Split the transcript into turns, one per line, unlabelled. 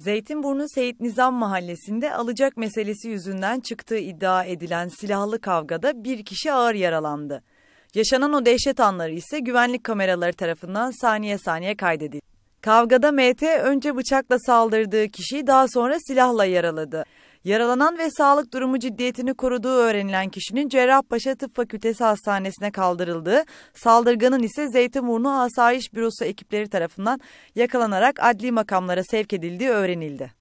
Zeytinburnu Seyit Nizam Mahallesi'nde alacak meselesi yüzünden çıktığı iddia edilen silahlı kavgada bir kişi ağır yaralandı. Yaşanan o dehşet anları ise güvenlik kameraları tarafından saniye saniye kaydedildi. Kavgada MT önce bıçakla saldırdığı kişiyi daha sonra silahla yaraladı. Yaralanan ve sağlık durumu ciddiyetini koruduğu öğrenilen kişinin Cerrahpaşa Tıp Fakültesi Hastanesi'ne kaldırıldığı, saldırganın ise Zeytinburnu Asayiş Bürosu ekipleri tarafından yakalanarak adli makamlara sevk edildiği öğrenildi.